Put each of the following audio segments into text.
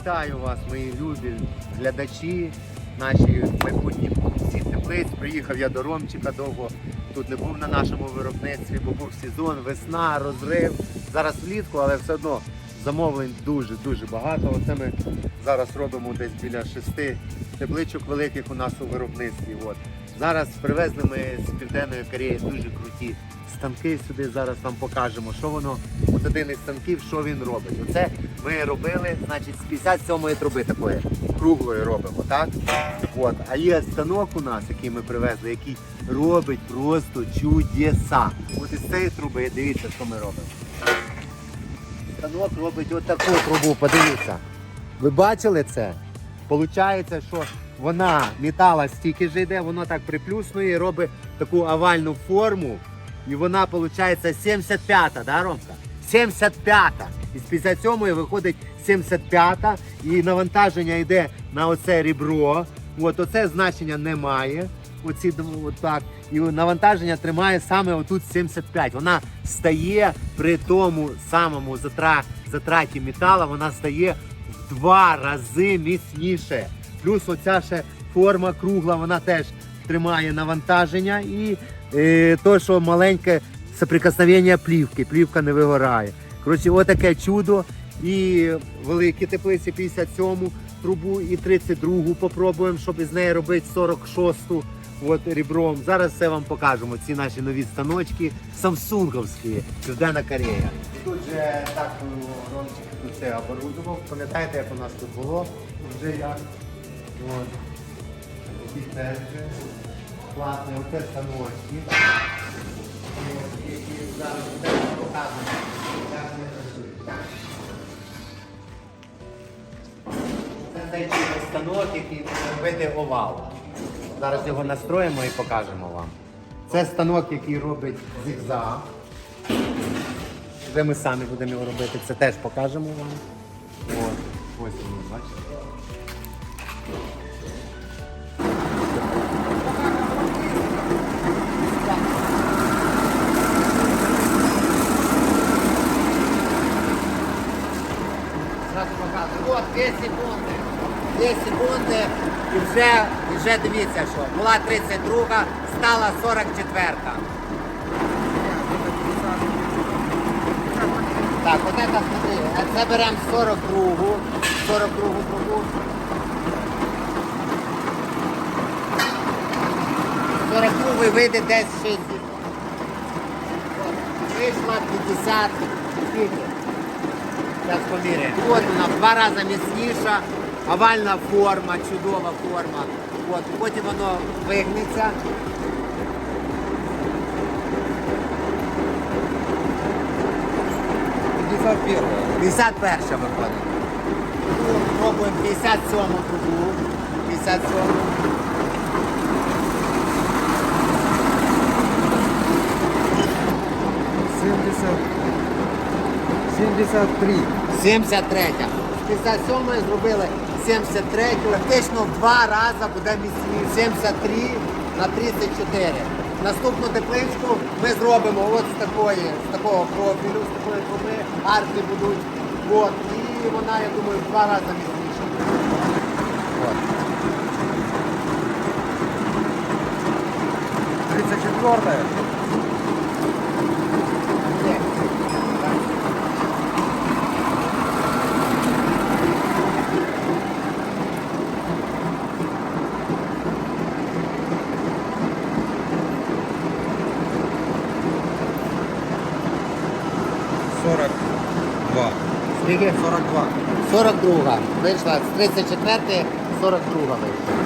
Вітаю вас, мої любі глядачі, наші майбутні всі теплиць. Приїхав я до Ромчика довго. Тут не був на нашому виробництві, бо був сезон, весна, розрив. Зараз влітку, але все одно замовлень дуже-дуже багато. Оце ми зараз робимо десь біля шести тепличок великих у нас у виробництві. От. Зараз привезли ми з Південної Кореї дуже круті станки сюди. Зараз вам покажемо, що воно. От один із станків, що він робить. Оце ми робили, значить, з 57-ї труби такої круглої робимо, так? От. А є станок у нас, який ми привезли, який робить просто чудеса. От із цієї труби, дивіться, що ми робимо. Станок робить отаку трубу, подивіться. Ви бачили це? Получається, що вона метала стільки ж йде, воно так приплюснує робить таку овальну форму. І вона виходить 75-та, да, Ромка? 75-та. Із 57-ї виходить 75-та і навантаження йде на оце ребро. От оце значення немає. Оці отак. І навантаження тримає саме отут 75. Вона стає при тому самому затраті метала, вона стає в два рази міцніше. Плюс оця ще форма кругла, вона теж тримає навантаження і е, то, що маленьке соприкосновення плівки, плівка не вигорає. Коротше, отаке чудо. І великі теплиці 57 трубу і 32-гу попробуємо, щоб із неї робити 46-ту от ребром. Зараз все вам покажемо. Ці наші нові станочки самсунговські, Південна Корея. Тут же так ну, Ромчик тут все оборудував. Пам'ятаєте, як у нас тут було? Вже як. От. Такі теж же. Класні, оце станочки. Які зараз показують, як вони працюють. Це цей станок, який робити овал. Зараз його настроїмо і покажемо вам. Це станок, який робить зигзаг. Вже ми самі будемо його робити, це теж покажемо вам. От, ось він, бачите. От 2 секунди. 2 секунди і вже, вже дивіться, що була 32, стала 44. Так, от це це беремо 42, 42 трубу. 42 вийде десь 60. Вийшла 50. Зараз поміряємо. От вона в два рази міцніша, овальна форма, чудова форма. От, потім воно вигнеться. Первая. 51 виходить. Ну, Пробуємо 57 трубу. 57. 70 73. 73. Після 7 зробили 73. Фактично два рази буде міцніше. 73 на 34. Наступну тепличку ми зробимо от з такої, з такого профілю, з такої труби. Арти будуть. От. І вона, я думаю, в два рази міцніша. От. 34. 42 вийшла з 34 42 вийшла.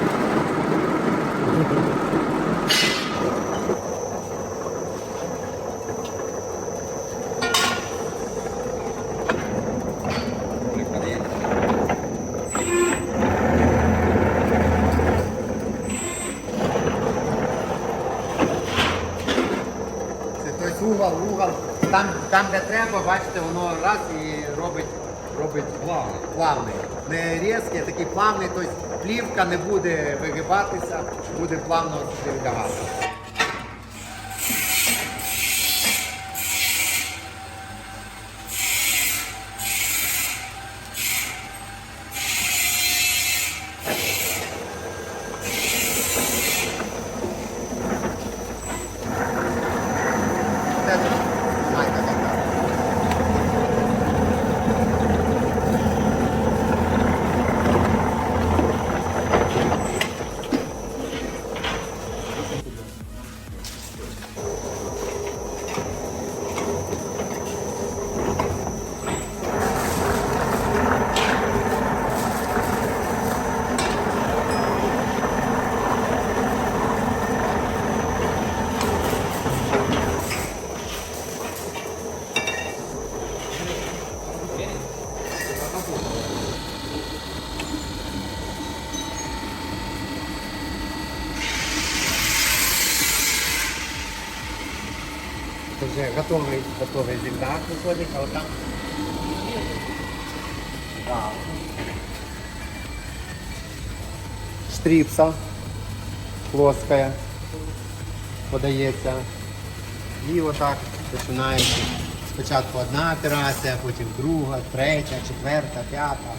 Це тобто угол, угол. Там, там, де треба, бачите, воно раз і робить, робить Плавный. Плавний. Не різкий, а такий плавний, тобто плівка не буде вигибатися, буде плавно лягати. Вже готовий, готовий зігзаг виходить, а отам. Да. Штрипса плоская подається. І отак починається. Спочатку одна операція, потім друга, третя, четверта, п'ята.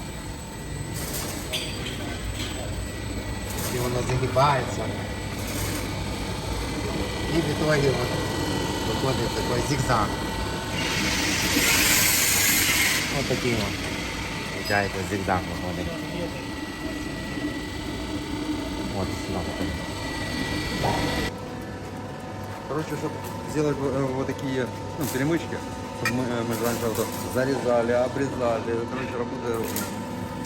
І воно загибається. І в итоге от виходить такий зигзаг. Ось такий от. Получається зигзаг виходить. От сюди виходить. Короче, чтобы сделать э, вот такие ну, перемычки, чтобы мы, э, мы раньше вот зарезали, обрезали, короче, работы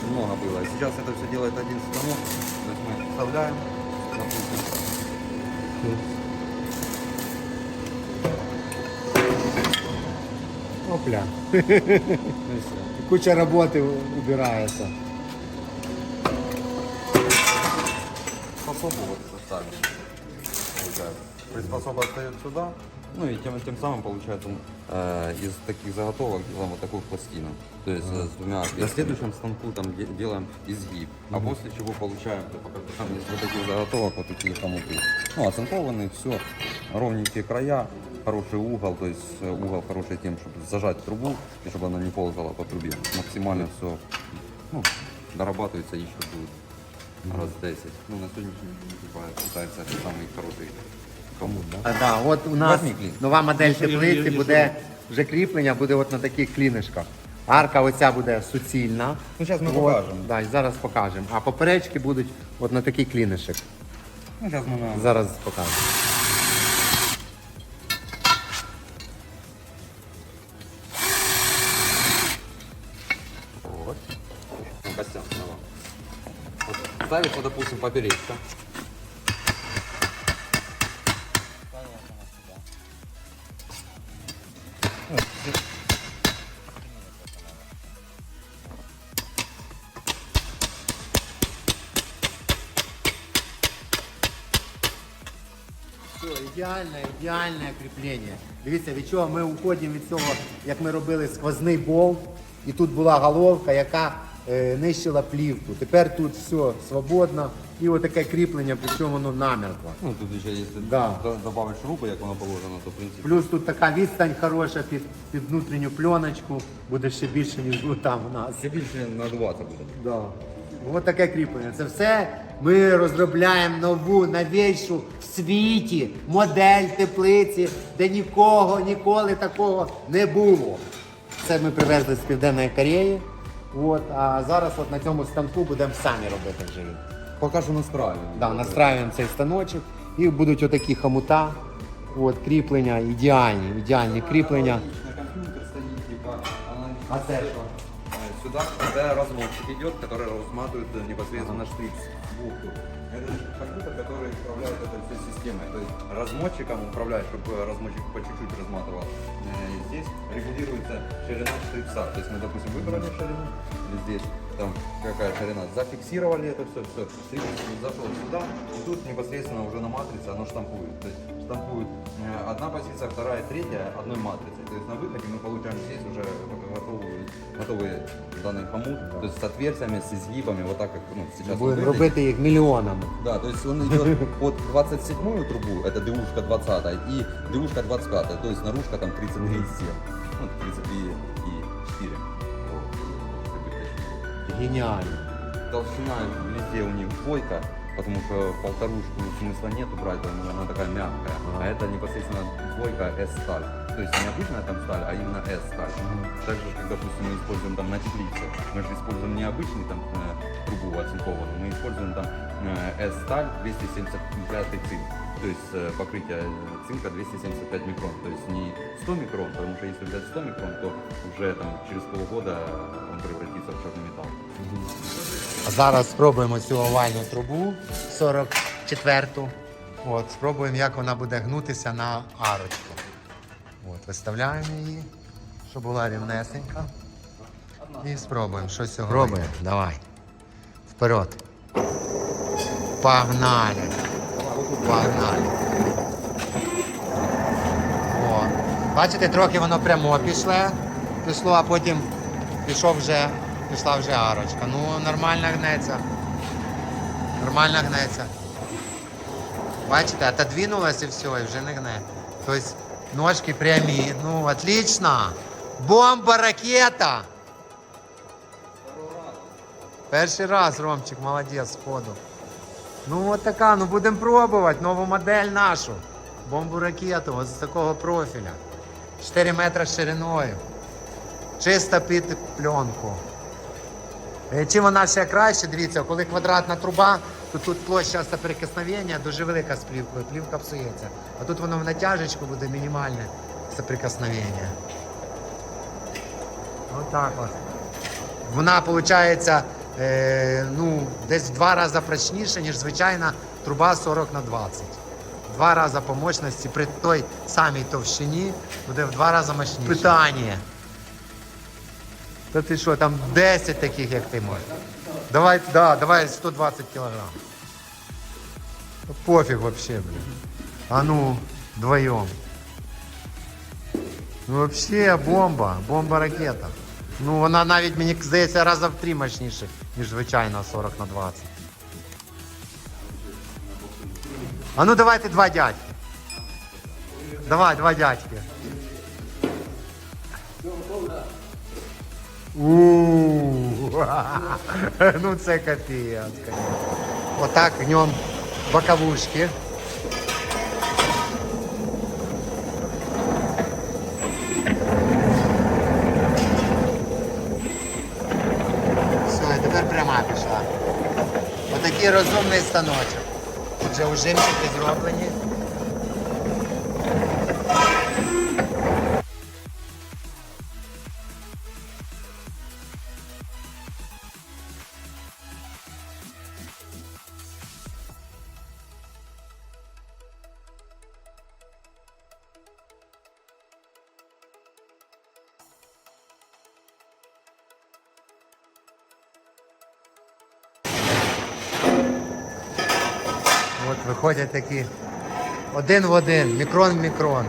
много было. Сейчас это все делает один станок, то есть мы вставляем, допустим, Опля. ну. Куча роботи убирається. Способу вот. Получается. Приспособа встает сюда, ну и тем, тем самым получается э, из таких заготовок делаем вот такую пластину. То есть э, с двумя. На следующем станку там де- делаем изгиб, а после чего получаем там из вот таких заготовок вот такие хомуты. Ну, оцинкованные, все, ровненькие края, хороший угол, то есть э, угол хороший тем, чтобы зажать трубу и чтобы она не ползала по трубе. Максимально все ну, дорабатывается еще будет раз 10. Ну, на сегодняшний день типа, считается это самый хороший хомут, да? А, да, от у нас нова модель теплиці буде вже кріплення, буде от на таких клінишках. Арка оця буде суцільна. Ну, зараз ми От, покажемо. Да, і зараз покажемо. А поперечки будуть от на такий клінишок. Ну, сейчас мы на... Зараз покажемо. Вот. Ну, Костян, давай. Вот. Допустим, поперечка. Ідеальне, ідеальне кріплення. Дивіться, від чого ми уходимо від цього, як ми робили сквозний болт, і тут була головка, яка е, нищила плівку. Тепер тут все свободно. І отаке кріплення, причому воно намертво. Ну, тут еще если Да. до- добавить шурупу, як воно положено, то в принципі. Плюс тут така відстань хороша під, під внутрішню пленочку, буде ще більше, ніж там у нас. Це більше надуватися буде. Да. Ось таке кріплення. Це все ми розробляємо нову, новейшу в світі модель теплиці, де нікого ніколи такого не було. Це ми привезли з Південної Кореї. От, а зараз от на цьому станку будемо самі робити вже. їх. Поки що настраюємо. Да, настраюємо цей станочок і будуть отакі хомута, от, кріплення, ідеальні, ідеальні кріплення. Комп'ютер стоїть, типа, аналіз- А це що? Э, Сюда когда размотчик идет, который рассматривает э, непосредственно шприц бухту. Это компьютер, который управляет этой всей системой. То есть размотчиком управляет, чтобы размотчик по чуть-чуть разматывал. Э, Здесь регулируется ширина штрипса. То есть мы, допустим, выбрали ширину, или здесь Там какая ширина, зафиксировали это все, все, штрипс зашел сюда, и тут непосредственно уже на матрице оно штампует. То есть штампует э, одна позиция, вторая, третья одной матрицей. То есть на выходе мы получаем здесь уже готовый, готовый данный хомут, то есть с отверстиями, с изгибами, вот так как ну, сейчас выглядит. робити їх мільйонами. Да, то есть он идет под 27 трубу, это ДУшка 20 и ДУшка 25, то есть наружка там 33 и 7, ну 33 точнее. Геніально. Толщина везде у них двойка, потому что полторушку смысла нету брать, она, она такая мягкая. А это непосредственно двойка S-сталь. То есть не обычная там сталь, а именно S-сталь. Так же, как, допустим, мы используем там на теплице. Мы же используем не обычный там э, трубу оцинкованную, мы используем там э, S-сталь 275 цинк. То есть э, покрытие цинка 275 микрон. То есть не 100 микрон, потому что если взять 100 микрон, то уже там через полгода он превратится в черный металл. А зараз спробуємо цю овальну трубу 44-ту. От, спробуємо, як вона буде гнутися на арочку. От, виставляємо її, щоб була рівнесенька. І спробуємо щось цього. Пробуємо, давай. Вперед. Погнали. Погнали. О. Бачите, трохи воно прямо пішло, пішло, а потім пішов вже, пішла вже арочка. Ну, нормально гнеться. Нормально гнеться. Бачите, отодвинулась і все, і вже не гне. Тобто ножки прямі. Ну, отлично. Бомба, ракета. Перший раз, Ромчик, молодець, сходу. Ну от така, ну будемо пробувати нову модель нашу. Бомбу ракету, ось з такого профіля. 4 метри шириною. Чисто під пленку. Е, Чим вона ще краще, дивіться, коли квадратна труба, то тут площа соприкосновення дуже велика з плівкою, плівка псується. А тут воно в натяжечку буде мінімальне соприкосновення. Отак от. Вона виходить е, ну, десь в два рази прочніша, ніж звичайна труба 40 на 20. Два рази по мощності при той самій товщині буде в два рази мощніше. Питання. Та ти що, там 10 таких, як ти можеш. Давай, да, давай 120 кілограм. Пофіг вообще, блин. А ну, вдвоєм. Ну вообще бомба, бомба ракета. Ну вона навіть мені здається раза в три мощніше, ніж звичайна 40 на 20. А ну давайте два дядьки. Давай, два дядьки. Ну це капець. Отак в ньому боковушки. Все, і тепер пряма пішла. Отакий розумний станочок. Отже, ужимчики зроблені. Виходять такі один в один, мікрон в мікрон.